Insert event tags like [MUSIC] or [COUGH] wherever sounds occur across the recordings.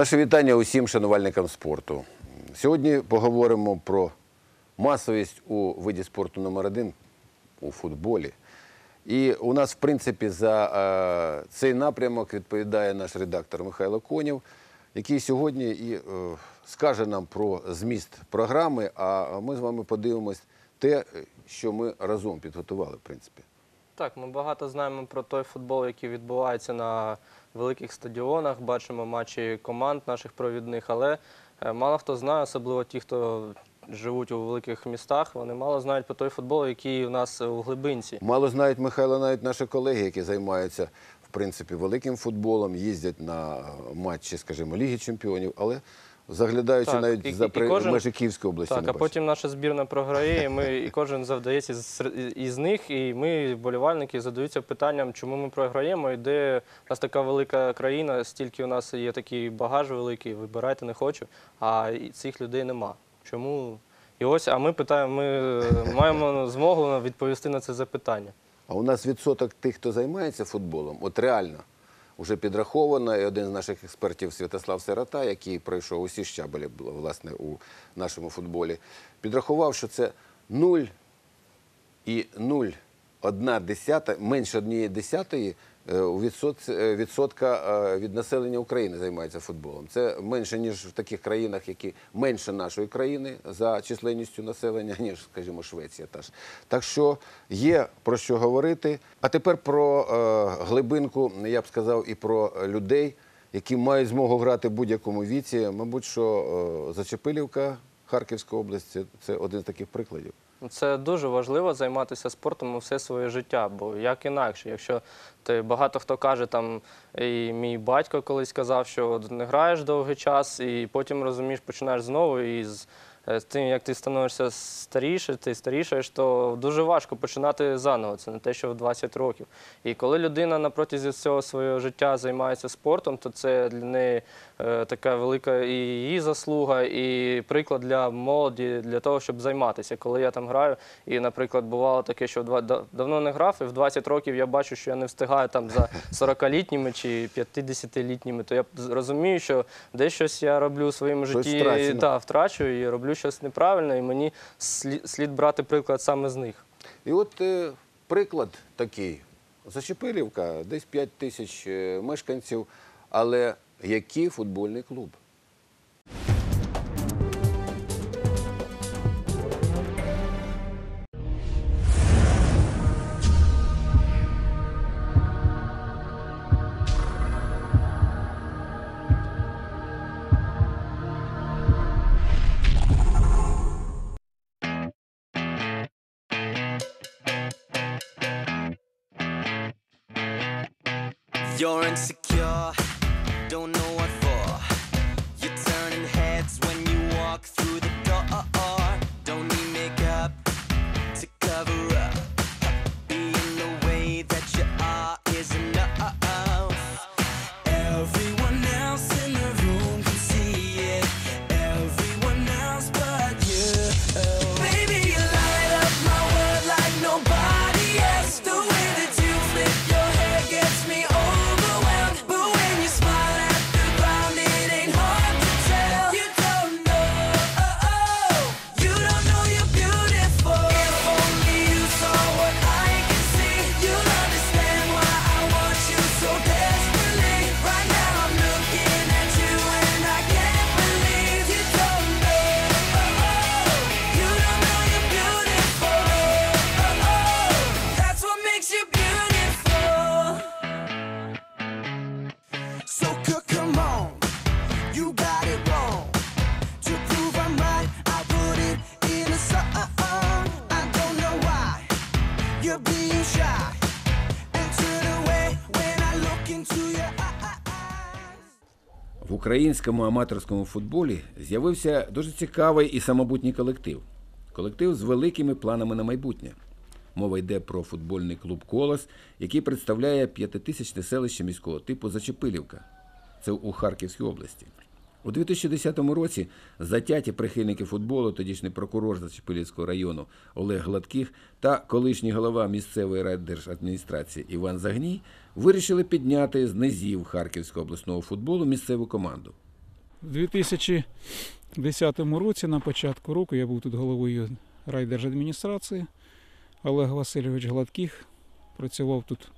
Наше вітання усім шанувальникам спорту. Сьогодні поговоримо про масовість у виді спорту номер один у футболі. І у нас, в принципі, за е, цей напрямок відповідає наш редактор Михайло Конєв, який сьогодні і е, скаже нам про зміст програми. А ми з вами подивимось те, що ми разом підготували, в принципі. Так, ми багато знаємо про той футбол, який відбувається на великих стадіонах. Бачимо матчі команд наших провідних, але е, мало хто знає, особливо ті, хто живуть у великих містах, вони мало знають про той футбол, який у нас у глибинці. Мало знають Михайло навіть наші колеги, які займаються в принципі великим футболом, їздять на матчі, скажімо, Ліги Чемпіонів, але заглядаючи Так, навіть і- за і при... кожен- межі Київської області. Так, а потім наша збірна програє, і ми і кожен завдається з, із них, і ми, вболівальники, задаються питанням, чому ми програємо, і де у нас така велика країна, стільки у нас є такий багаж великий, вибирайте не хочу, а і цих людей нема. Чому? І ось, а ми питаємо, ми е, маємо змогу відповісти на це запитання. А у нас відсоток тих, хто займається футболом, от реально вже підраховано, і один з наших експертів Святослав Сирота, який пройшов усі щабелі власне у нашому футболі, підрахував, що це 0 і 0,1 десята, менше однієї десятої е, е, відсотка е, від населення України займається футболом. Це менше, ніж в таких країнах, які менше нашої країни за численністю населення, [LAUGHS] ніж, скажімо, Швеція. Та ж. Так що є про що говорити. А тепер про глибинку, я б сказав, і про людей, які мають змогу грати в будь-якому віці. Мабуть, що Зачепилівка, Харківська область це один з таких прикладів. Це дуже важливо займатися спортом все своє життя, бо як інакше, якщо ти багато хто каже, там і мій батько колись казав, що не граєш довгий час, і потім розумієш, починаєш знову і з. Е, З тим, як ти становишся старіше, ти старішаєш, то дуже важко починати заново. Це не те, що в 20 років. І коли людина на протязі всього свого життя займається спортом, то це для неї е, така велика і її заслуга, і приклад для молоді для того, щоб займатися. Коли я там граю, і, наприклад, бувало таке, що в давно не грав, і в 20 років я бачу, що я не встигаю там за [LAUGHS] 40-літніми чи 50-літніми, то я розумію, що десь щось я роблю у своєму житті та, втрачу і роблю щось неправильно, і мені слід, слід брати приклад саме з них. І от е, приклад такий. Зачепилівка, десь 5 тисяч е, мешканців, але який футбольний клуб? You're insecure, don't know what українському аматорському футболі з'явився дуже цікавий і самобутній колектив. Колектив з великими планами на майбутнє. Мова йде про футбольний клуб Колос, який представляє п'ятитисячне селище міського типу Зачепилівка. Це у Харківській області. У 2010 році затяті прихильники футболу, тодішній прокурор Зачепилівського району Олег Гладких та колишній голова місцевої райдержадміністрації Іван Загній вирішили підняти з низів Харківського обласного футболу місцеву команду. У 2010 році, на початку року, я був тут головою райдержадміністрації. Олег Васильович Гладких працював тут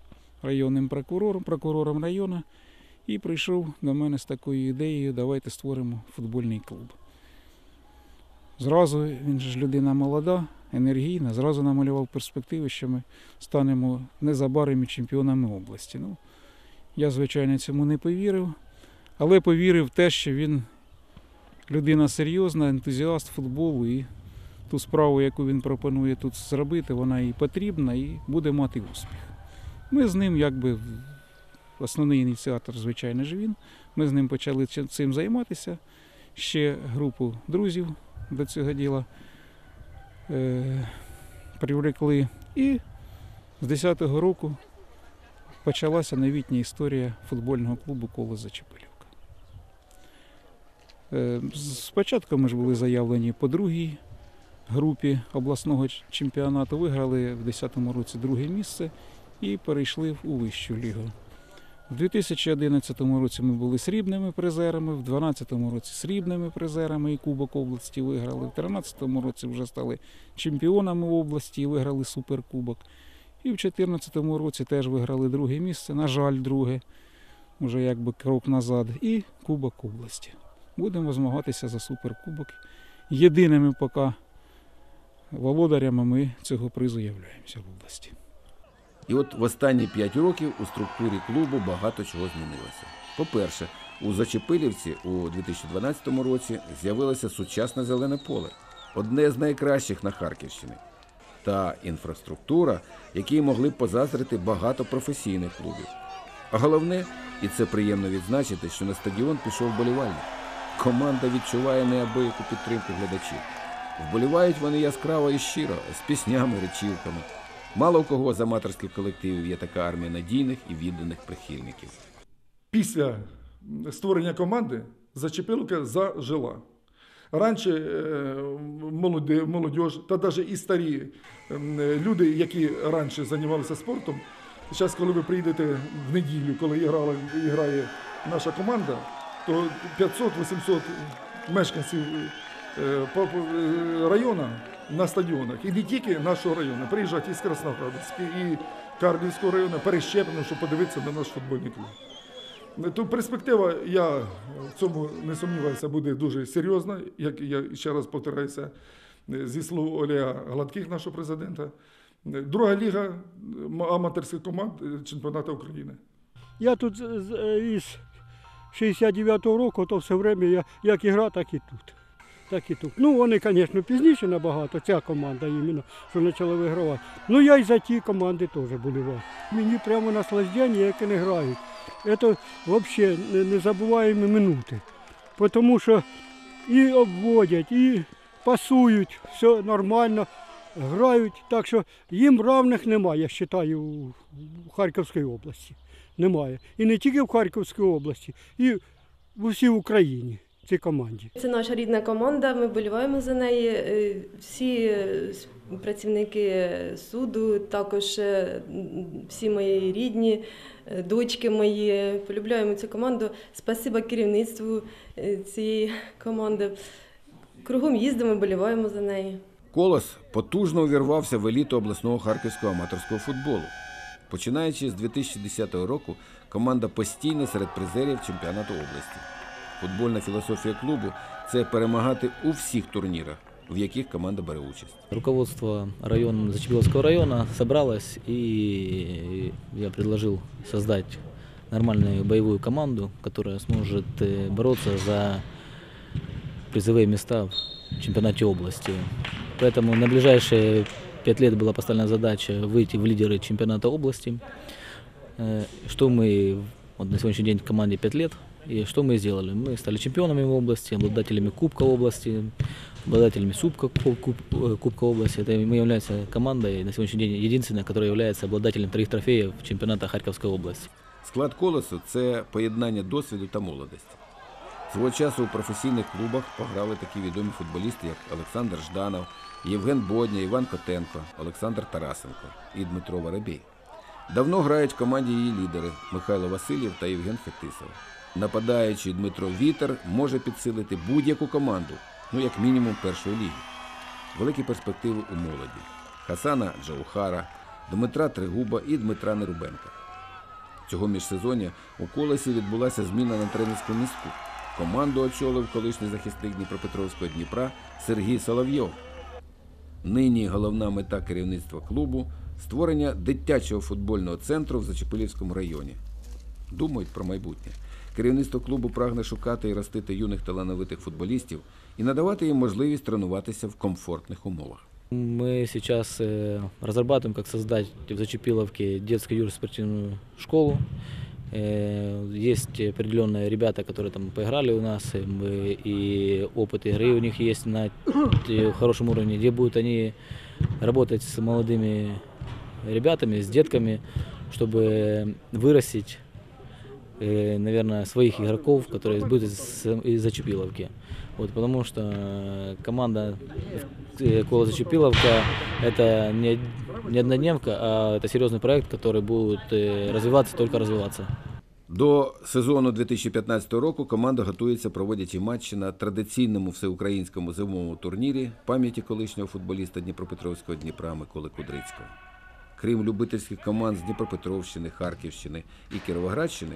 районним прокурором, прокурором району і прийшов до мене з такою ідеєю, давайте створимо футбольний клуб. Зразу він ж людина молода, енергійна, зразу намалював перспективи, що ми станемо незабаром чемпіонами області. Ну, я, звичайно, цьому не повірив, але повірив в те, що він людина серйозна, ентузіаст футболу і ту справу, яку він пропонує тут зробити, вона і потрібна, і буде мати успіх. Ми з ним, якби, основний ініціатор, звичайно ж він. Ми з ним почали цим займатися. Ще групу друзів до цього діла е, привлекли. І з 10-го року почалася новітня історія футбольного клубу Коло Зачепилівка. Е, Спочатку ми ж були заявлені по другій групі обласного чемпіонату, виграли в 2010 році друге місце і перейшли у вищу лігу. У 2011 році ми були срібними призерами, в 2012 році срібними призерами і Кубок області виграли. В 2013 році вже стали чемпіонами області і виграли суперкубок. І в 2014 році теж виграли друге місце, на жаль, друге, вже якби крок назад, і Кубок області. Будемо змагатися за суперкубок. Єдиними поки володарями ми цього призу являємося в області. І от в останні 5 років у структурі клубу багато чого змінилося. По-перше, у Зачепилівці у 2012 році з'явилося сучасне зелене поле, одне з найкращих на Харківщині, та інфраструктура, якій могли б позаздрити багато професійних клубів. А головне, і це приємно відзначити, що на стадіон пішов вболівальник. Команда відчуває неабияку підтримку глядачів. Вболівають вони яскраво і щиро, з піснями, речівками. Мало у кого з аматорських колективів є така армія надійних і відданих прихильників. після створення команди Зачепилка зажила. Раніше е, молодіж та навіть і старі ем, люди, які раніше займалися спортом, зараз, коли ви прийдете в неділю, коли грала, грає наша команда, то 500-800 мешканців е, е, району на стадіонах. І не тільки нашого району, приїжджають із Красноградська, і Карбівського району, перещеплено, щоб подивитися на наш футбольний клуб. То перспектива, я в цьому не сумніваюся, буде дуже серйозна, як я ще раз повторяюся зі слов Олега Гладких, нашого президента. Друга ліга аматорських команд е, чемпіонату України. Я тут е, із 69-го року, то все время я як і гра, так і тут. Так і тут. Ну, вони, звісно, пізніше набагато, ця команда іменно, що почала вигравати. Ну, я і за ті команди теж болівав. Мені прямо наслаждення, як вони грають. Це взагалі незабуваємі минути. Тому що і обводять, і пасують, все нормально, грають. Так що їм равних немає, я вважаю, у Харківській області. Немає. І не тільки в Харківській області, і в усій Україні цій команді. Це наша рідна команда. Ми боліваємо за неї. Е, Всі е, працівники суду, також е, всі мої рідні, дочки мої. Полюбляємо цю команду. Спасибо керівництву цієї команди. Кругом їздимо, боліваємо за неї. Колос потужно увірвався в еліту обласного харківського аматорського футболу. Починаючи з 2010 року, команда постійно серед призерів чемпіонату області. Футбольна філософія клубу це перемагати у всіх турнірах, в яких команда бере участь. Руководство района, Зачепиловского района собралось, и я предложил создать нормальную боевую команду, которая сможет э, бороться за призовые места в чемпионате области. Поэтому на ближайшие пять лет была поставлена задача выйти в лидеры чемпионата области. Э, Что мы вот на сегодняшний день в команде 5 лет, и что мы сделали? Мы стали чемпионами в области, обладателями Кубка области, обладателями Субка Ку- Куб- э, Кубка области. Это мы являемся командой на сегодняшний день единственной, которая является обладателем троих трофеев чемпионата Харьковской области. Склад колосу це поєднання досвіду та молодості. Свого часу у професійних клубах пограли такі відомі футболісти, як Олександр Жданов, Євген Бодня, Іван Котенко, Олександр Тарасенко і Дмитро Воробій. Давно грають в команді її лідери Михайло Васильєв та Євген Фетисов. Нападаючий Дмитро Вітер може підсилити будь-яку команду, ну як мінімум першої ліги. Великі перспективи у молоді. Хасана Джаухара, Дмитра Тригуба і Дмитра Нерубенка. Цього міжсезоння у колесі відбулася зміна на тренерську містку. Команду очолив колишній захисник Дніпропетровського Дніпра Сергій Соловйов. Нині головна мета керівництва клубу створення дитячого футбольного центру в Зачепилівському районі. Думають про майбутнє. Керівництво клубу прагне шукати і ростити юних талановитих футболістів і надавати їм можливість тренуватися в комфортних умовах. Мы сейчас э, разрабатываем, как создать в Зачепиловке детскую юридическую спортивную школу. Э, Есть определенные ребята, которые там поиграли у нас, и, мы- и опыт игры у них есть на э, хорошем уровне, где будут они работать с молодыми ребятами, с детками, чтобы вырастить, э, наверное, своих игроков, которые будут из, из Зачепиловки. Вот, потому что э, команда э, Кола Зачепиловка это не, не однодневка, а это серьезный проект, который будет э, развиваться, только развиваться. До сезону 2015 року команда готується, проводячи матчі на традиційному всеукраїнському зимовому турнірі пам'яті колишнього футболіста Дніпропетровського Дніпра Миколи Кудрицького. Крім любительських команд з Дніпропетровщини, Харківщини і Кіровоградщини,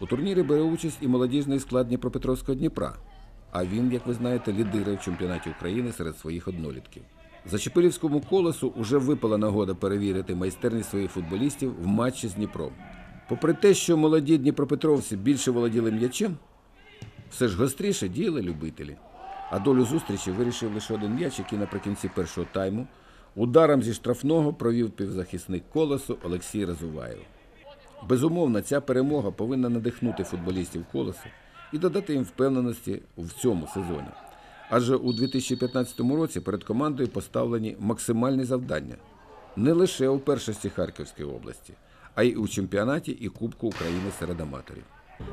у турнірі бере участь і молодіжний склад Дніпропетровського Дніпра. А він, як ви знаєте, лідирує в чемпіонаті України серед своїх однолітків. Зачепилівському колесу уже випала нагода перевірити майстерність своїх футболістів в матчі з Дніпром. Попри те, що молоді дніпропетровці більше володіли м'ячем, все ж гостріше діяли любителі. А долю зустрічі вирішив лише один м'яч, який наприкінці першого тайму ударом зі штрафного провів півзахисник колесу Олексій Разуваєв. Безумовно, ця перемога повинна надихнути футболістів колесу і додати їм впевненості в цьому сезоні. Адже у 2015 році перед командою поставлені максимальні завдання не лише у першості Харківської області, а й у чемпіонаті і Кубку України серед аматорів.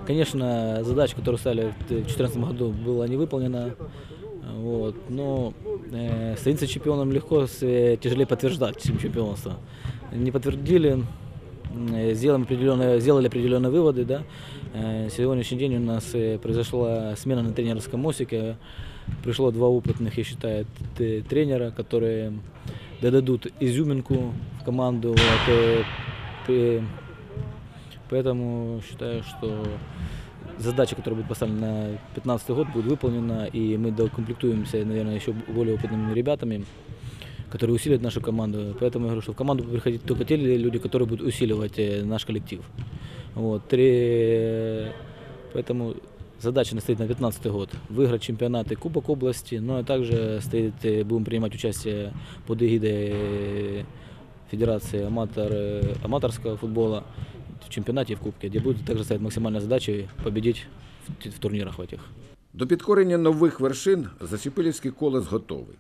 Конечно, задача, которую ставили в 2014 году, была не выполнена. Вот, но э, становиться чемпионом легко, с- э, тяжелее подтверждать чем чемпионство. Не подтвердили, э, Сделаем определенные, сделали определенные выводы. Да? Э, сегодняшний день у нас э, произошла смена на тренерском мостике. Пришло два опытных, я считаю, тренера, которые додадут изюминку в команду. Э, Поэтому считаю, что задача, которая будет поставлена на 2015 год, будет выполнена, и мы докомплектуемся, наверное, еще более опытными ребятами, которые усилят нашу команду. Поэтому я говорю, что в команду будут приходить только те люди, которые будут усиливать э, наш коллектив. Вот. Три... Поэтому задача на стоит на 2015 год. Выиграть чемпионат и Кубок области, но также стоит, э, будем принимать участие под эгидой э, Федерации аматор, э, аматорского футбола в чемпионате и в Кубке, где будет также стоять максимальная задача победить в, т- в турнирах в этих. До підкорення нових вершин Зачепилівський колес готовий.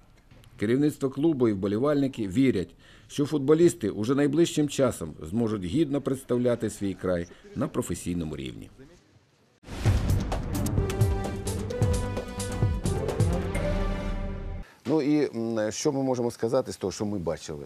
Керівництво клубу і вболівальники вірять, що футболісти уже найближчим часом зможуть гідно представляти свій край на професійному рівні. Ну і що ми можемо сказати з того, що ми бачили?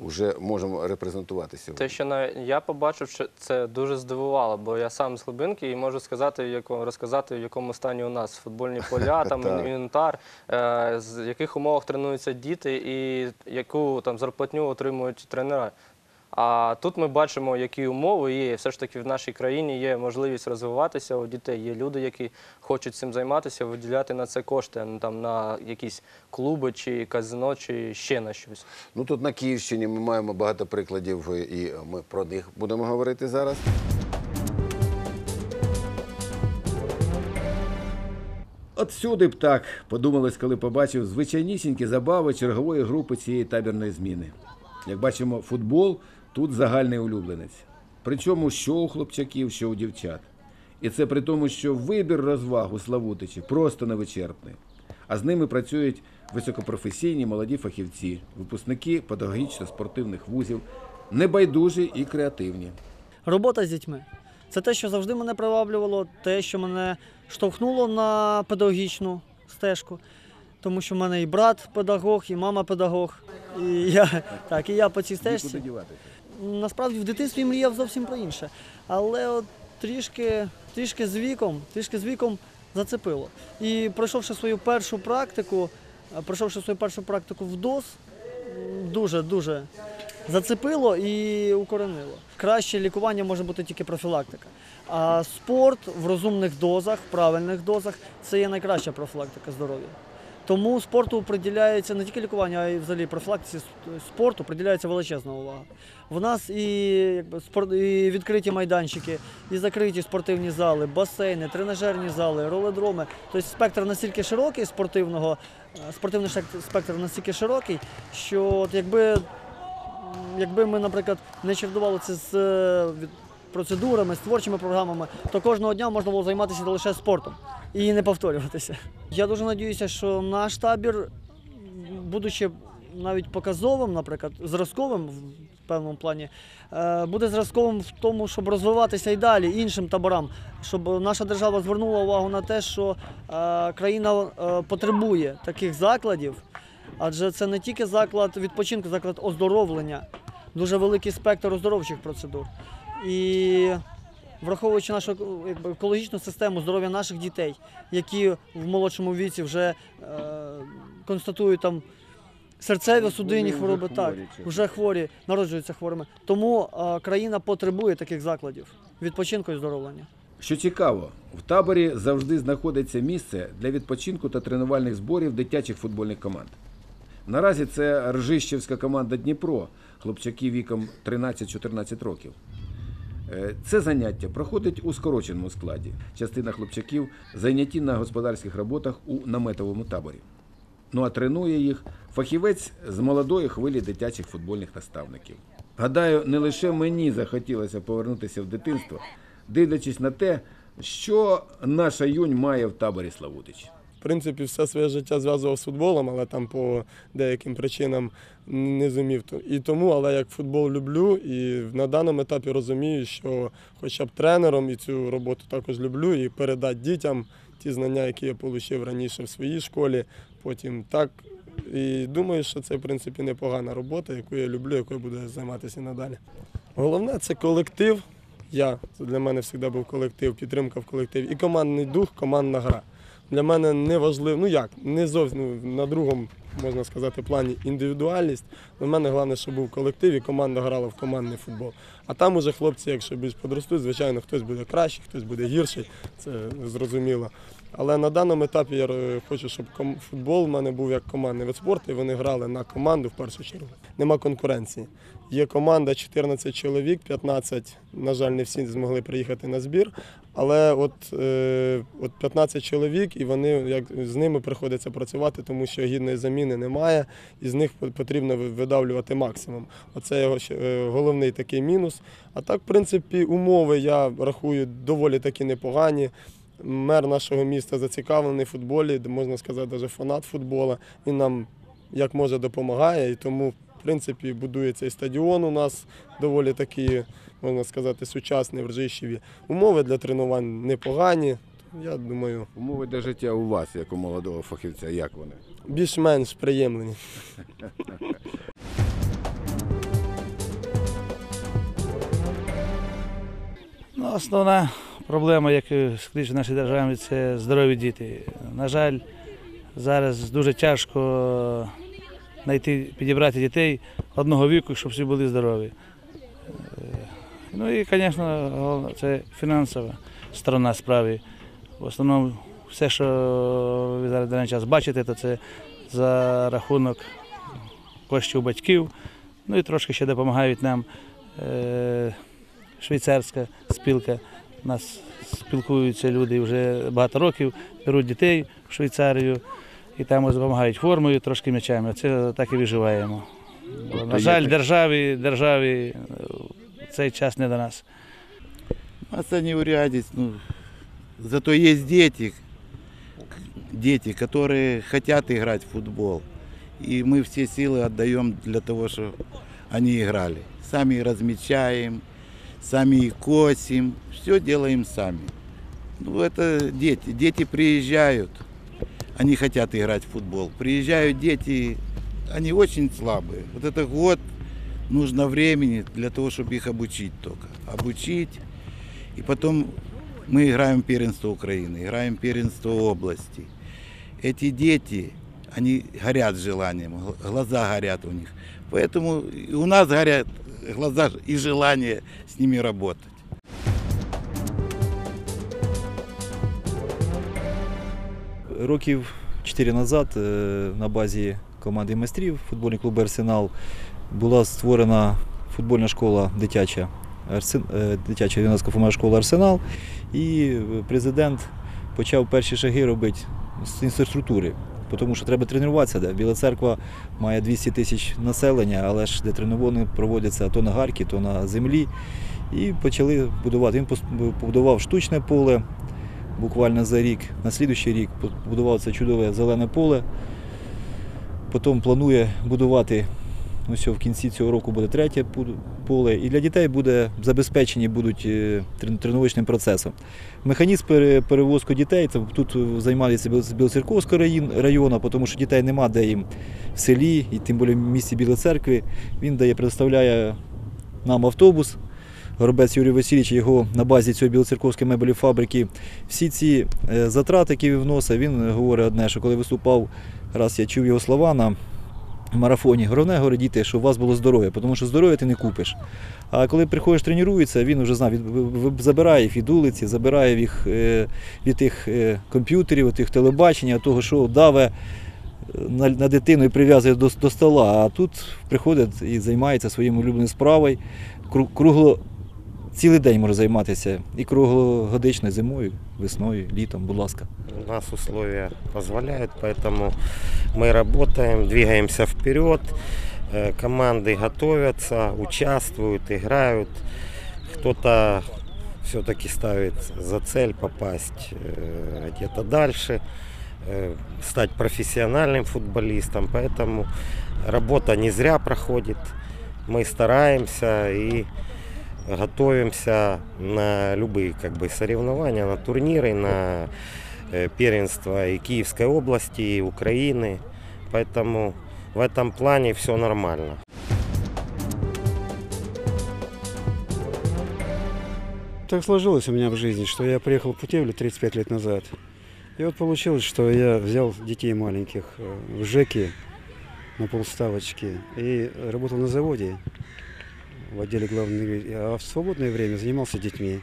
Уже можемо репрезентувати сьогодні. Те, що я побачив, що це дуже здивувало, бо я сам з глибинки і можу сказати, якому розказати, в якому стані у нас футбольні поля, [LAUGHS] там інвентар, е, з яких умовах тренуються діти і яку там зарплатню отримують тренера. А тут ми бачимо, які умови є. Все ж таки в нашій країні є можливість розвиватися у дітей. Є люди, які хочуть цим займатися, виділяти на це кошти, там на якісь клуби чи казино, чи ще на щось. Ну тут на Київщині ми маємо багато прикладів, і ми про них будемо говорити зараз. От сюди б так подумалось, коли побачив звичайнісінькі забави чергової групи цієї табірної зміни. Як бачимо, футбол тут загальний улюбленець. Причому що у хлопчаків, що у дівчат. І це при тому, що вибір розваг у Славутичі просто невичерпний. А з ними працюють високопрофесійні молоді фахівці, випускники педагогічно-спортивних вузів, небайдужі і креативні. Робота з дітьми. Це те, що завжди мене приваблювало, те, що мене штовхнуло на педагогічну стежку. Тому що в мене і брат педагог, і мама педагог. І я, так, і я по цій стежці. Насправді в дитинстві мріяв зовсім про інше. Але от трішки, трішки з віком, трішки з віком зацепило. І пройшовши свою першу практику, е, пройшовши свою першу практику в ДОС, дуже-дуже зацепило і укоренило. Краще лікування може бути тільки профілактика. А спорт в розумних дозах, в правильних дозах це є найкраща профілактика здоров'я. Тому спорту приділяється не тільки лікування, а й взагалі профілактиці спорту приділяється величезна увага. В нас і, і відкриті майданчики, і закриті спортивні зали, басейни, тренажерні зали, роледроми. Тобто спектр настільки широкий спортивного, е, спортивний спектр настільки широкий, що от якби, якби ми, наприклад, не чередували це з е, процедурами, з творчими програмами, то кожного дня можна було займатися лише спортом і не повторюватися. Я дуже надіюся, що наш табір, будучи навіть показовим, наприклад, зразковим в певному плані, е, буде зразковим в тому, щоб розвиватися і далі іншим таборам, щоб наша держава звернула увагу на те, що е, країна е, потребує таких закладів, адже це не тільки заклад відпочинку, заклад оздоровлення, дуже великий спектр оздоровчих процедур. І враховуючи нашу екологічну систему здоров'я наших дітей, які в молодшому віці вже е, констатують там серцеві судинні хвороби, так, вже хворі, народжуються хворими. Тому е, країна потребує таких закладів відпочинку і оздоровлення. Що цікаво, в таборі завжди знаходиться місце для відпочинку та тренувальних зборів дитячих футбольних команд. Наразі це Ржищівська команда Дніпро, хлопчаки віком 13-14 років. Е, Це заняття проходить у скороченому складі. Частина хлопчаків зайняті на господарських роботах у наметовому таборі. Ну а тренує їх фахівець з молодої хвилі дитячих футбольних наставників. Гадаю, не лише мені захотілося повернутися в дитинство, дивлячись на те, що наша юнь має в таборі Славутич. Принципі, все своє життя зв'язував з футболом, але там по деяким причинам не зумів. І тому, але як футбол люблю, і на даному етапі розумію, що хоча б тренером і цю роботу також люблю, і передати дітям ті знання, які я отримав раніше в своїй школі, потім так. І думаю, що це в принципі непогана робота, яку я люблю, якою буду займатися надалі. Головне це колектив. Я це для мене завжди був колектив, підтримка в колективі і командний дух, командна гра. Для мене не важливо, ну як, не зовсім ну, на другому, можна сказати, плані індивідуальність. Для мене головне, щоб був колектив і команда грала в командний футбол. А там уже хлопці, якщо більш подростуть, звичайно, хтось буде кращий, хтось буде гірший, це зрозуміло. Але на даному етапі я е, хочу, щоб футбол в мене був як командний вид спорту, і вони грали на команду в першу чергу. Нема конкуренції. Є команда 14 чоловік, 15, на жаль, не всі змогли приїхати на збір. Але от, е, от 15 чоловік, і вони як з ними приходиться працювати, тому що гідної заміни немає, і з них потрібно видавлювати максимум. Оце його е, головний такий мінус. А так, в принципі, умови я рахую доволі таки непогані. Мер нашого міста зацікавлений в футболі, можна сказати, навіть фанат футбола. Він нам як може допомагає, і тому, в принципі, будується і стадіон у нас доволі такі, можна сказати, сучасний в Ржищеві. Умови для тренувань непогані. Я думаю, Умови для життя у вас, як у молодого фахівця, як вони? більш-менш приємлені. Ну, основна проблема, яку скрізь в нашій державі, це здорові діти. На жаль, зараз дуже тяжко знайти, підібрати дітей одного віку, щоб всі були здорові. Е, Ну і, звісно, це фінансова сторона справи. В основному все, що ви зараз даний час бачите, то це за рахунок коштів батьків. Ну і трошки ще допомагають нам е, швейцарська спілка. У нас спілкуються люди вже багато років, беруть дітей в Швейцарію і там ось допомагають формою, трошки м'ячами. Це так і виживаємо. Бо, на є жаль, так- державі, державі е, цей час не до нас. Нас не урядить, ну, зато есть дети, дети, которые хотят играть в футбол. И мы все силы отдаем для того, чтобы они играли. Сами их размечаем, сами их косим, все делаем сами. Ну, это дети. Дети приезжают, они хотят играть в футбол. Приезжают дети, они очень слабые. Вот это год нужно времени для того, чтобы их обучить только. Обучить И потом мы играем первенство Украины, играем первенство области. Эти дети, они горят желанием, гл- глаза горят у них. Поэтому у нас горят глаза и желание с ними работать. Років 4 назад е, на базі команди майстрів футбольний клуб Арсенал була створена футбольна школа дитяча, е, дитяча юнацька футбольна школа Арсенал. І е, президент почав перші шаги робити з інфраструктури. Тому що треба тренуватися, де Біла церква має 200 тисяч населення, але ж де тренування проводяться то на гаркі, то на землі. І почали будувати. Він побудував штучне поле, буквально за рік, на слідуючий рік побудував чудове зелене поле. Потім планує будувати, ну що в кінці цього року буде третє поле. І для дітей буде забезпечені будуть е, тренувачним процесом. Механізм перевозку дітей тут займається Біл- Білоцерковський район, району, тому що дітей нема де їм в селі, і тим більше в місті Білої церкви. Він дає, предоставляє нам автобус. Горобець Юрій Васильович, його на базі цієї білоцерковської меблі фабрики. Всі ці е, затрати, які він вносить, він говорить одне, що коли виступав, раз я чув його слова на марафоні, головне говорить діти, що у вас було здоров'я, тому що здоров'я ти не купиш. А коли приходиш тренується, він вже знає, від- в- в- забирає їх від вулиці, забирає їх е, від тих е, комп'ютерів, від тих телебачення, від того, що даве на, дитину і прив'язує до, до стола. А тут приходить і займається своєю улюбленою справою. Кругло цілий день може займатися і круглогодично зимою, весною, літом, будь ласка. У нас условия позволяют, поэтому мы работаем, двигаемся вперед. Э, Команды готовятся, участвуют, играют. Кто-то все-таки ставит за цель попасть э, где-то дальше, э, стать профессиональным футболистом. Поэтому работа не зря проходит. Мы стараемся и Готовимся на любые как бы, соревнования, на турниры, на э, первенства и Киевской области, и Украины. Поэтому в этом плане все нормально. Так сложилось у меня в жизни, что я приехал в Путевлю 35 лет назад. И вот получилось, что я взял детей маленьких э, в ЖЭКе на полставочки и работал на заводе в отделе главной, а в свободное время занимался детьми.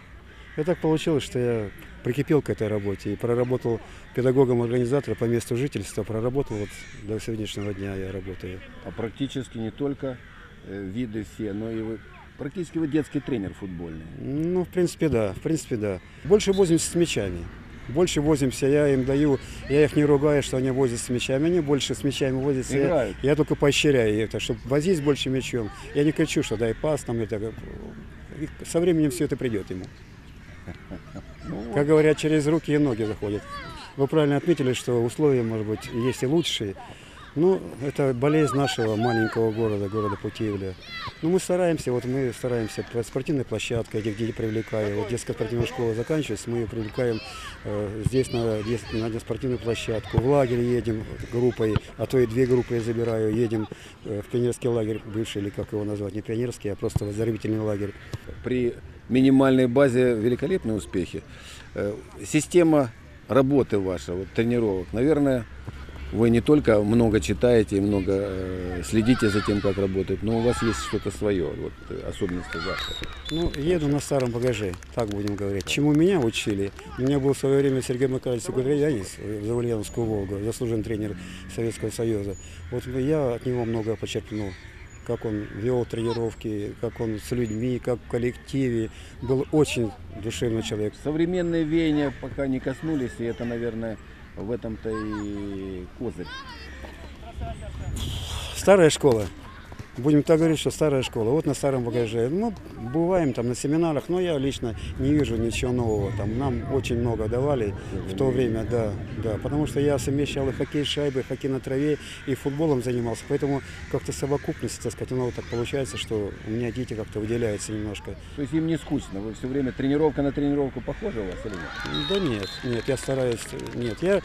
И так получилось, что я прикипел к этой работе и проработал педагогом-организатором по месту жительства, проработал вот до сегодняшнего дня я работаю. А практически не только э, виды все, но и вы практически вы детский тренер футбольный. Ну, в принципе, да. В принципе, да. Больше возимся с мячами. Больше возимся, я им даю, я их не ругаю, что они возятся с мячами, они больше с мячами возятся. Я, я только поощряю это, чтобы возить больше мячом. Я не кричу, что дай пас, там это. и Со временем все это придет ему. [LAUGHS] Как говорят, через руки и ноги заходят. Вы правильно отметили, что условия, может быть, есть и лучшие. Ну, это болезнь нашего маленького города, города Путивля. Ну, мы стараемся, вот мы стараемся, по спортивной площадке, где, где привлекаем, вот детская спортивная школа заканчивается, мы ее привлекаем э, здесь на, на спортивную площадку, в лагерь едем группой, а то и две группы я забираю, едем э, в пионерский лагерь, бывший, или как его назвать, не пионерский, а просто оздоровительный лагерь. При минимальной базе великолепные успехи. Э, Система работы ваша, вот, тренировок, наверное, вы не только много читаете и много э, следите за тем, как работает, но у вас есть что-то свое, вот, э, особенности ваши. Ну, еду на старом багаже, так будем говорить. Чему меня учили? У меня был в свое время Сергей Макарович Гудеянец, Завальяновскую Волгу, заслуженный тренер Советского Союза. Вот я от него много почерпнул. Как он вел тренировки, как он с людьми, как в коллективе. Был очень душевный человек. Современные веяния пока не коснулись, и это, наверное, в этом-то и козырь. Старая школа. Будем так говорить, что старая школа. Вот на старом багаже. Ну, бываем там на семинарах, но я лично не вижу ничего нового. Там нам очень много давали в то время, да, да. Потому что я совмещал и хоккей с шайбой, хоккей на траве, и футболом занимался. Поэтому как-то совокупность, так сказать, вот так получается, что у меня дети как-то выделяются немножко. То есть им не скучно, вы все время тренировка на тренировку похожа у вас или нет? Да нет, нет, я стараюсь, нет, я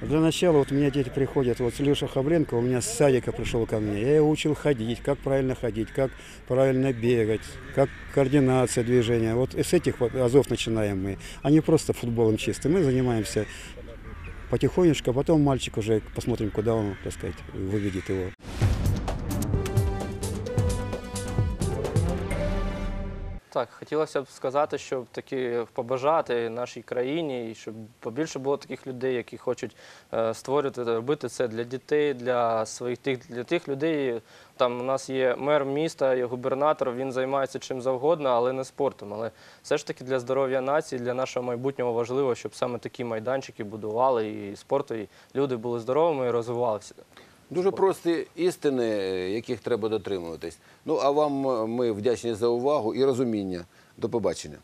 Для начала вот у меня дети приходят, вот Леша Хабленко у меня с садика пришел ко мне. Я его учил ходить, как правильно ходить, как правильно бегать, как координация движения. Вот с этих вот азов начинаем мы, а не просто футболом чисто. Мы занимаемся потихонечку, а потом мальчик уже посмотрим, куда он, так сказать, выведет его. Так, хотілося б сказати, щоб таки побажати нашій країні, і щоб побільше було таких людей, які хочуть е, створювати, робити це для дітей, для своїх тих для тих людей. Там у нас є мер міста, є губернатор. Він займається чим завгодно, але не спортом. Але все ж таки для здоров'я нації, для нашого майбутнього важливо, щоб саме такі майданчики будували і спорту, і люди були здоровими і розвивалися. Дуже прості істини, яких треба дотримуватись. Ну а вам е, ми вдячні за увагу і розуміння. До побачення.